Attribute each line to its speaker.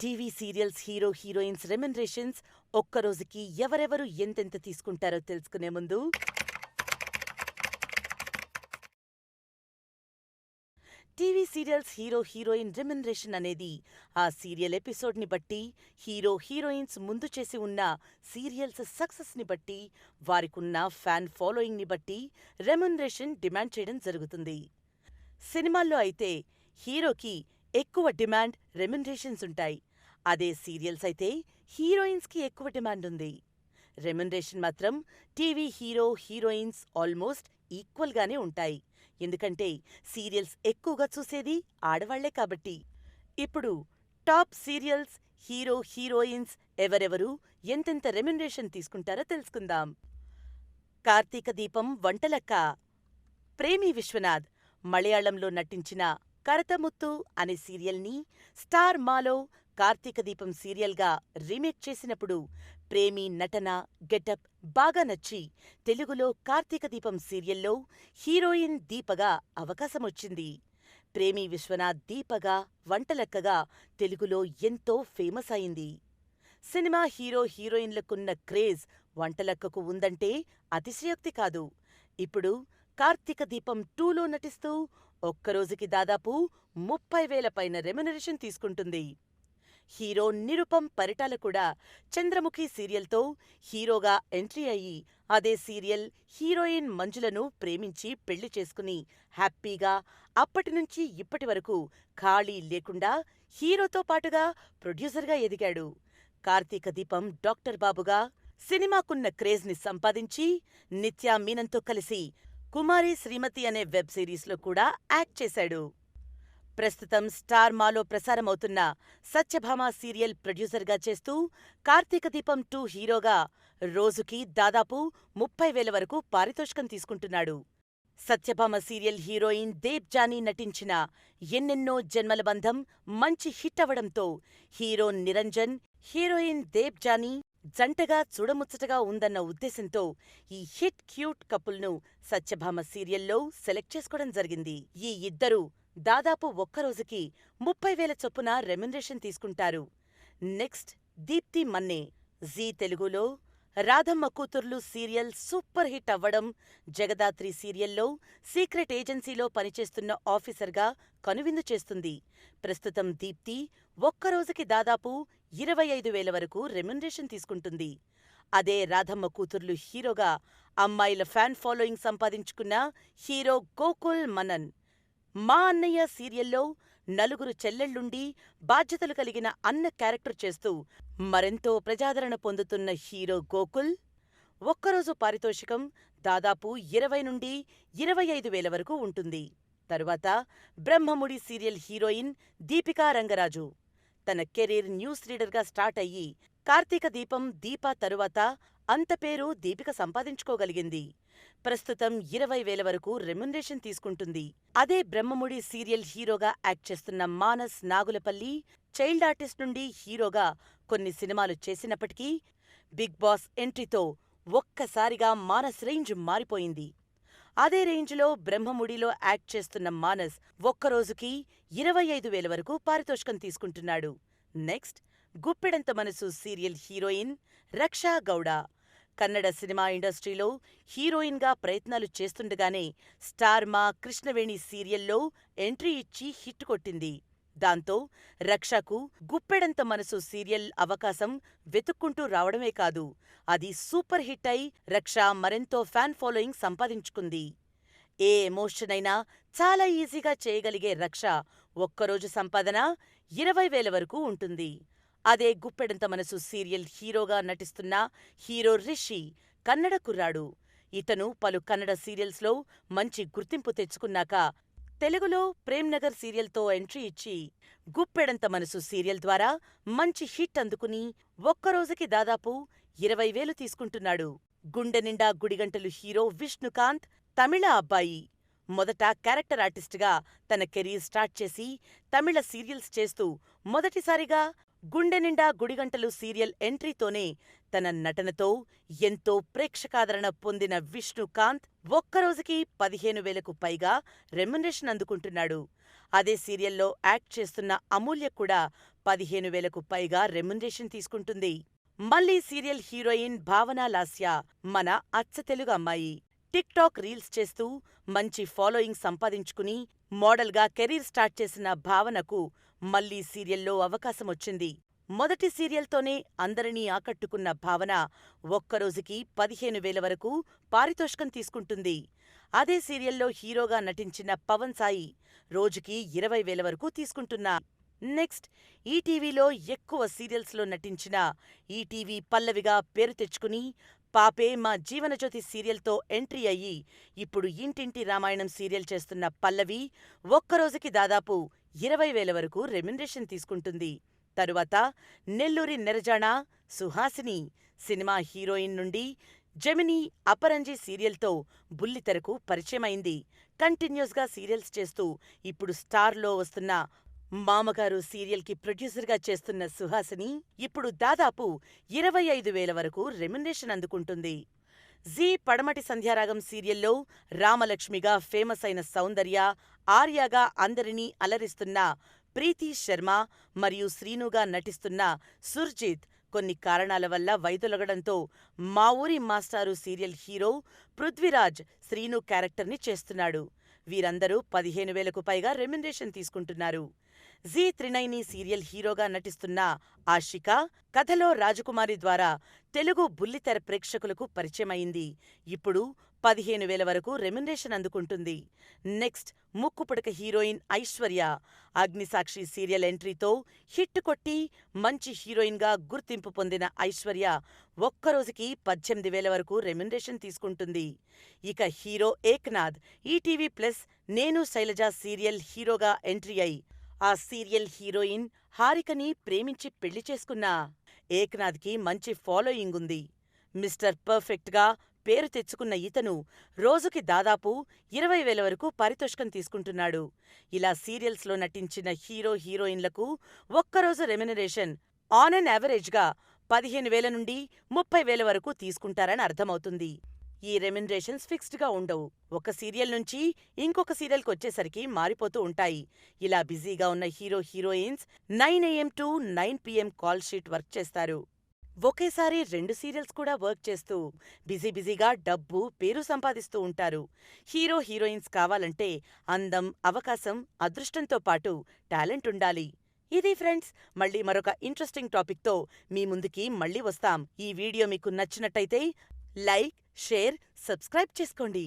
Speaker 1: TV serials hero heroines remunerations ఒక్కరోజుకి ఎవరెవరు ఎంతెంత తీసుకుంటారో తెలుసుకునే ముందు TV serials hero heroine remuneration అనేది ఆ సీరియల్ ఎపిసోడ్ని బట్టి హీరో హీరోయిన్స్ ముందు చేసి ఉన్న సీరియల్స్ సక్సెస్ని బట్టి వారికున్న ఫ్యాన్ ఫాలోయింగ్ని బట్టి రెమ్యునరేషన్ డిమాండ్ చేయడం జరుగుతుంది. సినిమాల్లో అయితే హీరోకి ఎక్కువ డిమాండ్ రెమ్యునరేషన్స్ ఉంటాయి. అదే సీరియల్స్ అయితే హీరోయిన్స్కి ఎక్కువ డిమాండ్ ఉంది రెమ్యునరేషన్ మాత్రం టీవీ హీరో హీరోయిన్స్ ఆల్మోస్ట్ ఈక్వల్గానే ఉంటాయి. ఎందుకంటే సీరియల్స్ ఎక్కువగా చూసేది ఆడవాళ్ళే కాబట్టి. ఇప్పుడు టాప్ సీరియల్స్ హీరో హీరోయిన్స్ ఎవరెవరు ఎంతెంత రెమ్యునరేషన్ తీసుకుంటారో తెలుసుకుందాం. కార్తీక దీపం వంటలక్క ప్రేమి విశ్వనాథ్ మలయాళంలో నటించిన కరతముత్తు అనే సీరియల్ని స్టార్ మాలో కార్తీక దీపం సీరియల్గా రీమేక్ చేసినప్పుడు ప్రేమి నటన గెటప్ బాగా నచ్చి తెలుగులో కార్తీక దీపం సీరియల్లో హీరోయిన్ దీపగా అవకాశమొచ్చింది. ప్రేమి విశ్వనాథ్ దీపగా వంటలక్కగా తెలుగులో ఎంతో ఫేమస్ అయింది. సినిమా హీరో హీరోయిన్లకున్న క్రేజ్ వంటలక్కకు ఉందంటే అతిశయోక్తి కాదు. ఇప్పుడు కార్తీక దీపం టూలో నటిస్తూ ఒక్కరోజుకి దాదాపు ముప్పై వేల పైన రెమ్యునరేషన్ తీసుకుంటుంది. హీరో నిరుపం పరిటాల కూడా చంద్రముఖి సీరియల్తో హీరోగా ఎంట్రీ అయ్యి అదే సీరియల్ హీరోయిన్ మంజులను ప్రేమించి పెళ్ళి చేసుకుని హ్యాపీగా అప్పటినుంచి ఇప్పటి వరకు ఖాళీ లేకుండా హీరోతో పాటుగా ప్రొడ్యూసర్గా ఎదిగాడు. కార్తీక దీపం డాక్టర్ బాబుగా సినిమాకున్న క్రేజ్ని సంపాదించి నిత్యా మీనంతో కలిసి కుమారి శ్రీమతి అనే వెబ్ సిరీస్లో కూడా యాక్ట్ చేశాడు. ప్రస్తుతం స్టార్ మాలో ప్రసారమవుతున్న సత్యభామ సీరియల్ ప్రొడ్యూసర్గా చేస్తూ కార్తీక దీపం టూ హీరోగా రోజుకి దాదాపు ముప్పై వేల వరకు పారితోషికం తీసుకుంటున్నాడు. Satyabhama serial heroine Deb Johnny నటించిన ఎన్నెన్నో జన్మల బంధం మంచి హిట్ అవడంతో hero Niranjan heroine Deb Johnny జంటగా చూడముచ్చటగా ఉందన్న ఉద్దేశంతో ఈ హిట్ క్యూట్ కపుల్ను సత్యభామ సీరియల్లో సెలెక్ట్ చేసుకోవడం జరిగింది. ఈ ఇద్దరూ దాదాపు ఒక్కరోజుకి ముప్పై వేల చొప్పున రెమ్యునరేషన్ తీసుకుంటారు. నెక్స్ట్ దీప్తి మన్నే జీ తెలుగులో రాధమ్మ కూతుర్లు సీరియల్ సూపర్ హిట్ అవ్వడం జగదాత్రి సీరియల్లో సీక్రెట్ ఏజెన్సీలో పనిచేస్తున్న ఆఫీసర్గా కనువిందు చేస్తుంది. ప్రస్తుతం దీప్తి ఒక్కరోజుకి దాదాపు ఇరవై ఐదు వేల వరకు రెమ్యునరేషన్ తీసుకుంటుంది. అదే రాధమ్మ కూతుర్లు హీరోగా అమ్మాయిల ఫ్యాన్ ఫాలోయింగ్ సంపాదించుకున్న హీరో గోకుల్ మనన్ మా అన్నయ్య సీరియల్లో నలుగురు చెల్లెళ్ళుండి బాధ్యతలు కలిగిన అన్న క్యారెక్టర్ చేస్తూ మరెంతో ప్రజాదరణ పొందుతున్న హీరో గోకుల్. ఒక్కరోజు పారితోషికం దాదాపు ఇరవై నుండి ఇరవై ఐదు వేల వరకు ఉంటుంది. తరువాత బ్రహ్మముడి సీరియల్ హీరోయిన్ దీపికా రంగరాజు. తన కెరీర్ న్యూస్ రీడర్గా స్టార్ట్ అయ్యి కార్తీక దీపం దీపా తరువాత అంత పేరు దీపిక సంపాదించుకోగలిగింది. ప్రస్తుతం ఇరవై వేల వరకు రెమ్యునరేషన్ తీసుకుంటుంది. అదే బ్రహ్మముడి సీరియల్ హీరోగా యాక్ట్ చేస్తున్న మానస్ నాగులపల్లి చైల్డ్ ఆర్టిస్ట్ నుండి హీరోగా కొన్ని సినిమాలు చేసినప్పటికీ బిగ్ బాస్ ఎంట్రీతో ఒక్కసారిగా మానస్ రేంజ్ మారిపోయింది. అదే రేంజ్లో బ్రహ్మముడిలో యాక్ట్ చేస్తున్న మానస్ ఒక్కరోజుకి ఇరవై ఐదు వేల వరకు పారితోషికం తీసుకుంటున్నాడు. Next Guppedantha Manasu serial heroine Raksha Gowda. Kannada cinema ఇండస్ట్రీలో హీరోయిన్గా ప్రయత్నాలు చేస్తుండగానే స్టార్ మా కృష్ణవేణి సీరియల్లో ఎంట్రీ ఇచ్చి హిట్ కొట్టింది. దాంతో రక్షకు గుప్పెడంత మనసు సీరియల్ అవకాశం వెతుక్కుంటూ రావడమే కాదు అది సూపర్ హిట్ అయి రక్ష మరెంతో ఫ్యాన్ ఫాలోయింగ్ సంపాదించుకుంది. ఏ ఎమోషన్ అయినా చాలా ఈజీగా చేయగలిగే రక్ష ఒక్కరోజు సంపాదన ఇరవై వేల వరకు ఉంటుంది. అదే గుప్పెడంత మనసు సీరియల్ హీరోగా నటిస్తున్న హీరో రిషి కన్నడ కుర్రాడు. ఇతను పలు కన్నడ సీరియల్స్లో మంచి గుర్తింపు తెచ్చుకున్నాక తెలుగులో ప్రేమ్నగర్ సీరియల్తో ఎంట్రీ ఇచ్చి గుప్పెడంత మనసు సీరియల్ ద్వారా మంచి హిట్ అందుకుని ఒక్కరోజుకి దాదాపు ఇరవై వేలు తీసుకుంటున్నాడు. గుండె నిండా గుడిగంటలు హీరో విష్ణుకాంత్ తమిళ అబ్బాయి. మొదట క్యారెక్టర్ ఆర్టిస్ట్గా తన కెరీర్ స్టార్ట్ చేసి తమిళ సీరియల్స్ చేస్తూ మొదటిసారిగా గుండె నిండా గుడిగంటలు సీరియల్ ఎంట్రీతోనే తన నటనతో ఎంతో ప్రేక్షకాదరణ పొందిన విష్ణుకాంత్ ఒక్కరోజుకి పదిహేను వేలకు పైగా రెమ్యునరేషన్ అందుకుంటున్నాడు. అదే సీరియల్లో యాక్ట్ చేస్తున్న అమూల్య కూడా పదిహేను వేలకు పైగా రెమ్యునరేషన్ తీసుకుంటుంది. మళ్ళీ సీరియల్ హీరోయిన్ భావన లాస్య మన అచ్చ తెలుగు అమ్మాయి. టిక్ టాక్ రీల్స్ చేస్తూ మంచి ఫాలోయింగ్ సంపాదించుకుని మోడల్గా కెరీర్ స్టార్ట్ చేసిన భావనకు మళ్ళీ సీరియల్లో అవకాశమొచ్చింది. మొదటి సీరియల్తోనే అందరినీ ఆకట్టుకున్న భావన ఒక్కరోజుకి పదిహేను వేల వరకు పారితోషికం తీసుకుంటుంది. అదే సీరియల్లో హీరోగా నటించిన పవన్ సాయి రోజుకి ఇరవై వేల వరకు తీసుకుంటున్నా. నెక్స్ట్ ఈటీవీలో ఎక్కువ సీరియల్స్లో నటించిన ఈటీవీ పల్లవిగా పేరు తెచ్చుకుని పాపే మా జీవనజ్యోతి సీరియల్తో ఎంట్రీ అయ్యి ఇప్పుడు ఇంటింటి రామాయణం సీరియల్ చేస్తున్న పల్లవి ఒక్కరోజుకి దాదాపు ఇరవై వేల వరకు రెమ్యునరేషన్ తీసుకుంటుంది. తరువాత నెల్లూరి నెరజాణ సుహాసిని సినిమా హీరోయిన్ నుండి జెమిని అపరంజి సీరియల్తో బుల్లితెరకు పరిచయమైంది. కంటిన్యూస్గా సీరియల్స్ చేస్తూ ఇప్పుడు స్టార్లో వస్తున్న మామగారు సీరియల్కి ప్రొడ్యూసర్గా చేస్తున్న సుహాసిని ఇప్పుడు దాదాపు ఇరవై ఐదు వేల వరకు రెమ్యునరేషన్ అందుకుంటుంది. జీ పడమటి సంధ్యారాగం సీరియల్లో రామలక్ష్మిగా ఫేమస్ అయిన సౌందర్య ఆర్యాగా అందరినీ అలరిస్తున్న ప్రీతి శర్మ మరియు శ్రీనుగా నటిస్తున్న సుర్జిత్ కొన్ని కారణాల వల్ల వైదొలగడంతో మా ఊరి మాస్టారు సీరియల్ హీరో పృథ్వీరాజ్ శ్రీను క్యారెక్టర్ని చేస్తున్నాడు. వీరందరూ పదిహేను వేలకు పైగా రెమ్యునరేషన్ తీసుకుంటున్నారు. జీ త్రినైని సీరియల్ హీరోగా నటిస్తున్న ఆషిక కథలో రాజకుమారి ద్వారా తెలుగు బుల్లితెర ప్రేక్షకులకు పరిచయమైంది. ఇప్పుడు పదిహేను వేల వరకు రెమ్యునరేషన్ అందుకుంటుంది. Next Mukkupudaka heroine Aishwarya Agnisakshi serial ఎంట్రీతో hit కొట్టి మంచి హీరోయిన్గా గుర్తింపు పొందిన ఐశ్వర్య ఒక్కరోజుకి పద్దెనిమిది వేల వరకు రెమ్యునరేషన్ తీసుకుంటుంది. ఇక హీరో ఏక్నాథ్ ఈటీవీ ప్లస్ నేను శైలజ సీరియల్ హీరోగా ఎంట్రీ అయి ఆ సీరియల్ హీరోయిన్ హారికని ప్రేమించి పెళ్ళి చేసుకున్నా ఏక్నాథ్కి మంచి ఫాలోయింగ్ ఉంది మిస్టర్ పర్ఫెక్ట్గా పేరు తెచ్చుకున్న ఇతను రోజుకి దాదాపు ఇరవై వేల వరకు పారితోషికం తీసుకుంటున్నాడు. ఇలా సీరియల్స్లో నటించిన హీరో హీరోయిన్లకు ఒక్కరోజు రెమ్యునరేషన్ ఆన్ అన్ యావరేజ్గా పదిహేను వేల నుండి ముప్పై వేల వరకు తీసుకుంటారని అర్థమవుతుంది. ఈ రెమ్యునరేషన్స్ ఫిక్స్డ్గా ఉండవు. ఒక సీరియల్ నుంచి ఇంకొక సీరియల్కి వచ్చేసరికి మారిపోతూ ఉంటాయి. ఇలా బిజీగా ఉన్న hero heroines nine AM to nine PM call sheet work చేస్తారు. ఒకేసారి రెండు సీరియల్స్ కూడా వర్క్ చేస్తూ బిజీ బిజీగా డబ్బు పేరు సంపాదిస్తూ ఉంటారు. హీరో హీరోయిన్స్ కావాలంటే అందం అవకాశం అదృష్టంతో పాటు టాలెంట్ ఉండాలి. ఇది ఫ్రెండ్స్ మళ్ళీ మరొక ఇంట్రెస్టింగ్ టాపిక్తో మీ ముందుకి మళ్ళీ వస్తాం. ఈ వీడియో మీకు నచ్చినట్టయితే లైక్ షేర్ సబ్స్క్రైబ్ చేసుకోండి.